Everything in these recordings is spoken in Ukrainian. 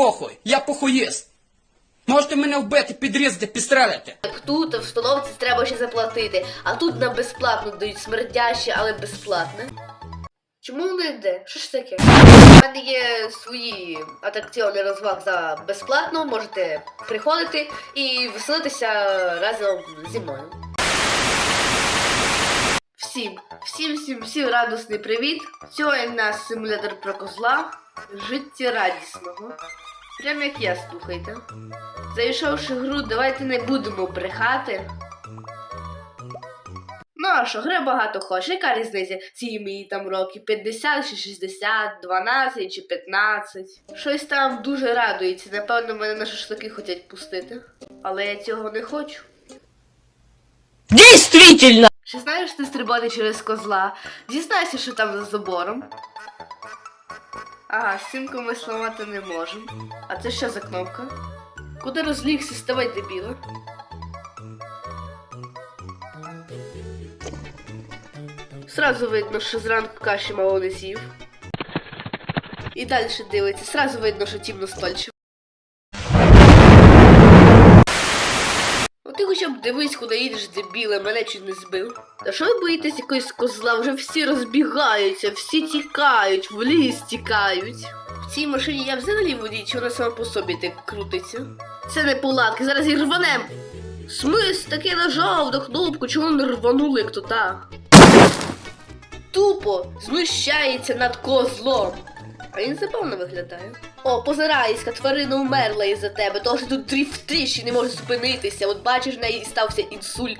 похуй, я похуїст. Можете мене вбити, підрізати, підстрелити. Так тут в столовці треба ще заплатити, а тут нам безплатно дають смердяще, але безплатне. Чому воно йде? Що ж таке? У мене є свої атракціони розваг за безплатно, можете приходити і веселитися разом зі мною. Всім, всім, всім, всім радісний привіт! Сьогодні у нас симулятор про козла життєрадісного. Прям як я слухайте. Зайшовши гру, давайте не будемо брехати. Ну а що, гри багато хоче, яка різниця? Ці мені там роки 50 чи 60, 12 чи 15. Щось там дуже радується, напевно, мене на шашлики хочуть пустити. Але я цього не хочу. Дійствительно! Чи знаєш ти стрибати через козла? Дізнайся, що там за забором. Ага, стінку ми сламати не можемо. А це що за кнопка? Куди розлігся, ставай дебіло? Сразу видно, що зранку каші мало не з'їв. І далі дивиться, сразу видно, що стольчив. Ну хоча б дивись, куди їдеш, дебіле, мене чуть не збив. Та що ви боїтесь якоїсь козла? Вже всі розбігаються, всі тікають, в ліс тікають. В цій машині я взагалі водій, чи вона сама по собі так крутиться. Це не палатки, зараз їх рванем. Смис таки нажав на кнопку, чому не рванули як то та? Тупо знущається над козлом. А він забавно виглядає. О, позирайська тварина умерла із-за тебе, тому що тут дріфтиш і не може зупинитися. От бачиш, в неї стався інсульт.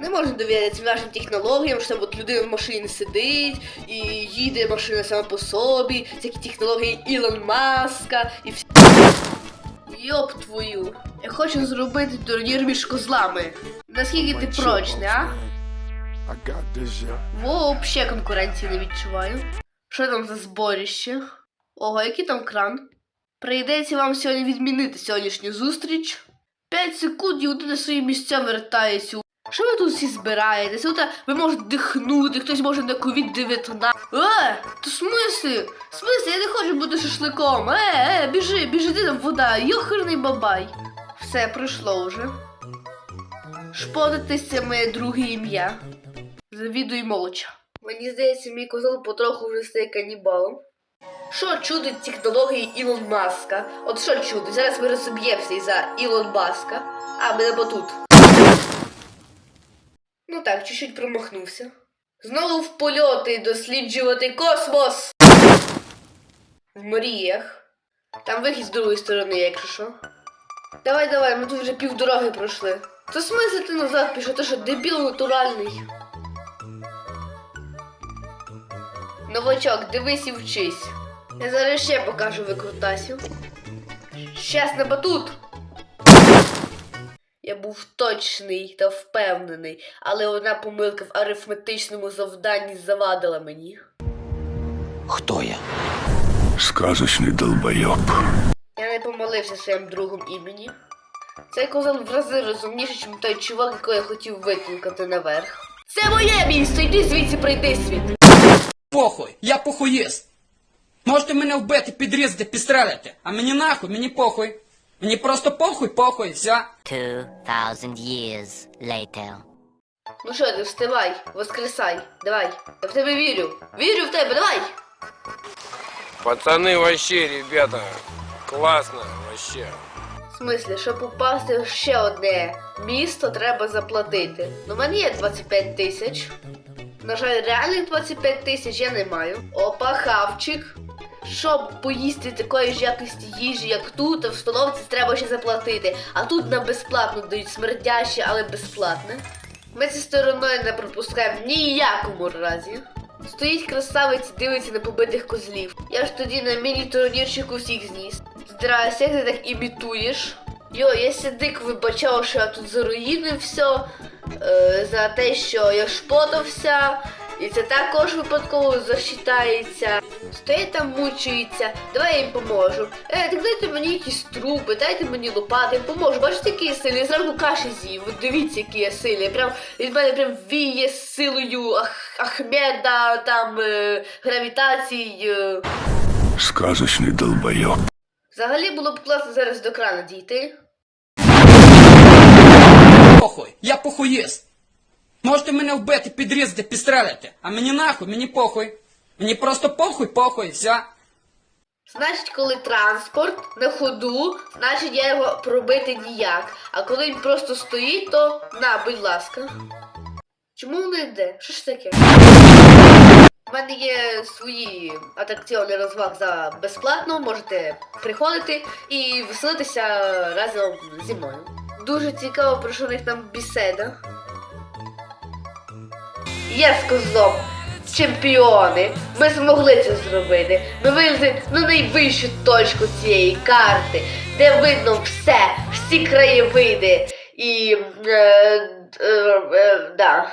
Не можна довірятися нашим технологіям, що там от людина в машині сидить і їде машина сама по собі, всякі технології Ілон Маска і всі. Йоп твою. Я хочу зробити турнір між козлами. Наскільки ти прочний, а? Вообще конкуренції не відчуваю. Що там за зборище? Ого, який там кран? Прийдеться вам сьогодні відмінити сьогоднішню зустріч. П'ять секунд і один на свої місця вертається. Що ви тут всі збираєтесь? Тут ви можете дихнути, хтось може на COVID-19. Е, то смисли? Смисли, я не хочу бути шашликом. Е, е, біжи, біжи, де там вода, йохерний бабай. Все, пройшло вже. Шпотитись це моє друге ім'я. Завідуй молча. Мені здається, мій козел потроху вже стає канібалом. Що чудить технології Ілон Маска? От що чудить? Зараз ми розіб'ємося із-за Ілон Маска. А, мене тут. Ну так, чуть-чуть промахнувся. Знову в польоти досліджувати космос. В мріях. Там вихід з другої сторони, якщо що. Давай, давай, ми тут вже півдороги пройшли. То смисл ти назад пішов, то що дебіл натуральний. Новачок, дивись і вчись. Я зараз ще покажу викрутасю. Щас на батут. Я був точний та впевнений, але одна помилка в арифметичному завданні завадила мені. Хто я? Сказочный долбоеб. Я не помолився своїм другом імені. Цей козел в рази розумніший, ніж той чувак, якого я хотів викликати наверх. Це моє місто! Йди звідси прийди світ! Похуй, я похуїст. Можете мене вбити, підрізати, підстрелити. А мені нахуй, мені похуй. Мені просто похуй, похуй, все. 2,000 years later. Ну що ти, вставай, воскресай, давай. Я в тебе вірю. Вірю в тебе, давай! Пацаны вообще, ребята, классно вообще. В смислі, щоб попасти в ще одне місто, треба заплатити. Ну, в мене є 25 тисяч. На жаль, реальних 25 тисяч я не маю. Опа, хавчик. Щоб поїсти такої ж якості їжі, як тут, в столовці треба ще заплатити. А тут нам безплатно дають смердяще, але безплатне. Ми це стороною не пропускаємо ніякому разі. Стоїть красавець, дивиться на побитих козлів. Я ж тоді на міні-турнірчику всіх зніс. Здрасте, як ти так імітуєш? Йо, я сидик вибачав, що я тут заруїнив все, е, за те, що я шпотався, і це також випадково засчитається. Стоїть там мучується, давай я їм поможу. Е, так дайте мені якісь трупи, дайте мені лопати, я поможу. Бачите, який я сильний, я зранку каші з'їв. От дивіться, який я сильний. Прям від мене прям віє силою Ах, Ахмеда, там е, гравітації. Е. Сказочный долбоеб. Взагалі було б класно зараз до крана дійти. Похуй, я похуїст. Можете мене вбити, підрізати, підстрелити. А мені нахуй, мені похуй. Мені просто похуй, похуй, все. Значить, коли транспорт на ходу, значить я його пробити ніяк. А коли він просто стоїть, то на, будь ласка. Чому воно йде? Що ж таке? У мене є свої атракціони розваг за безплатно, можете приходити і веселитися разом зі мною. Дуже цікаво, про що у них там бесіда. З козлом чемпіони. Ми змогли це зробити. Ми вивезли на найвищу точку цієї карти, де видно все, всі краєвиди. І. Е, е, е, да.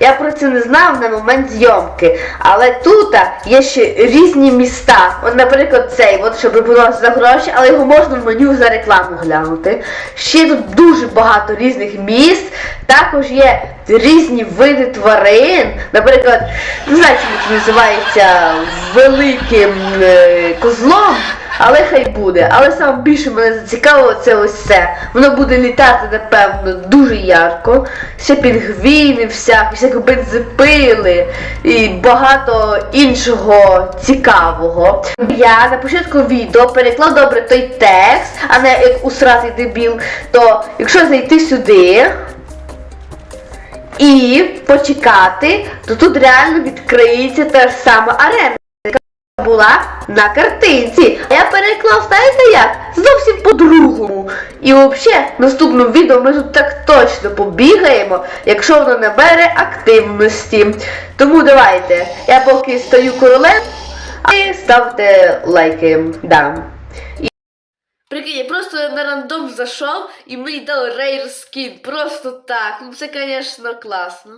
Я про це не знав на момент зйомки, але тут є ще різні міста. От, наприклад, цей, от що пропонувався за гроші, але його можна в меню за рекламу глянути. Ще тут дуже багато різних міст. Також є різні види тварин. Наприклад, не знаю, чому це називається великим е, козлом. Але хай буде. Але саме більше мене зацікавило це ось це. Воно буде літати, напевно, дуже ярко. Ще пінгвіни, всякі, всякі бензопили і багато іншого цікавого. Я на початку відео переклав добре той текст, а не як усратий дебіл. То якщо зайти сюди і почекати, то тут реально відкриється та ж сама арена була на картинці. А я переклав, знаєте як? Зовсім по-другому. І взагалі, наступному відео ми тут так точно побігаємо, якщо воно набере активності. Тому давайте, я поки стаю королем, а ви ставте лайки. Да. Прикинь, я просто на рандом зайшов і мені дали рейр скін. Просто так. Ну це, звісно, класно.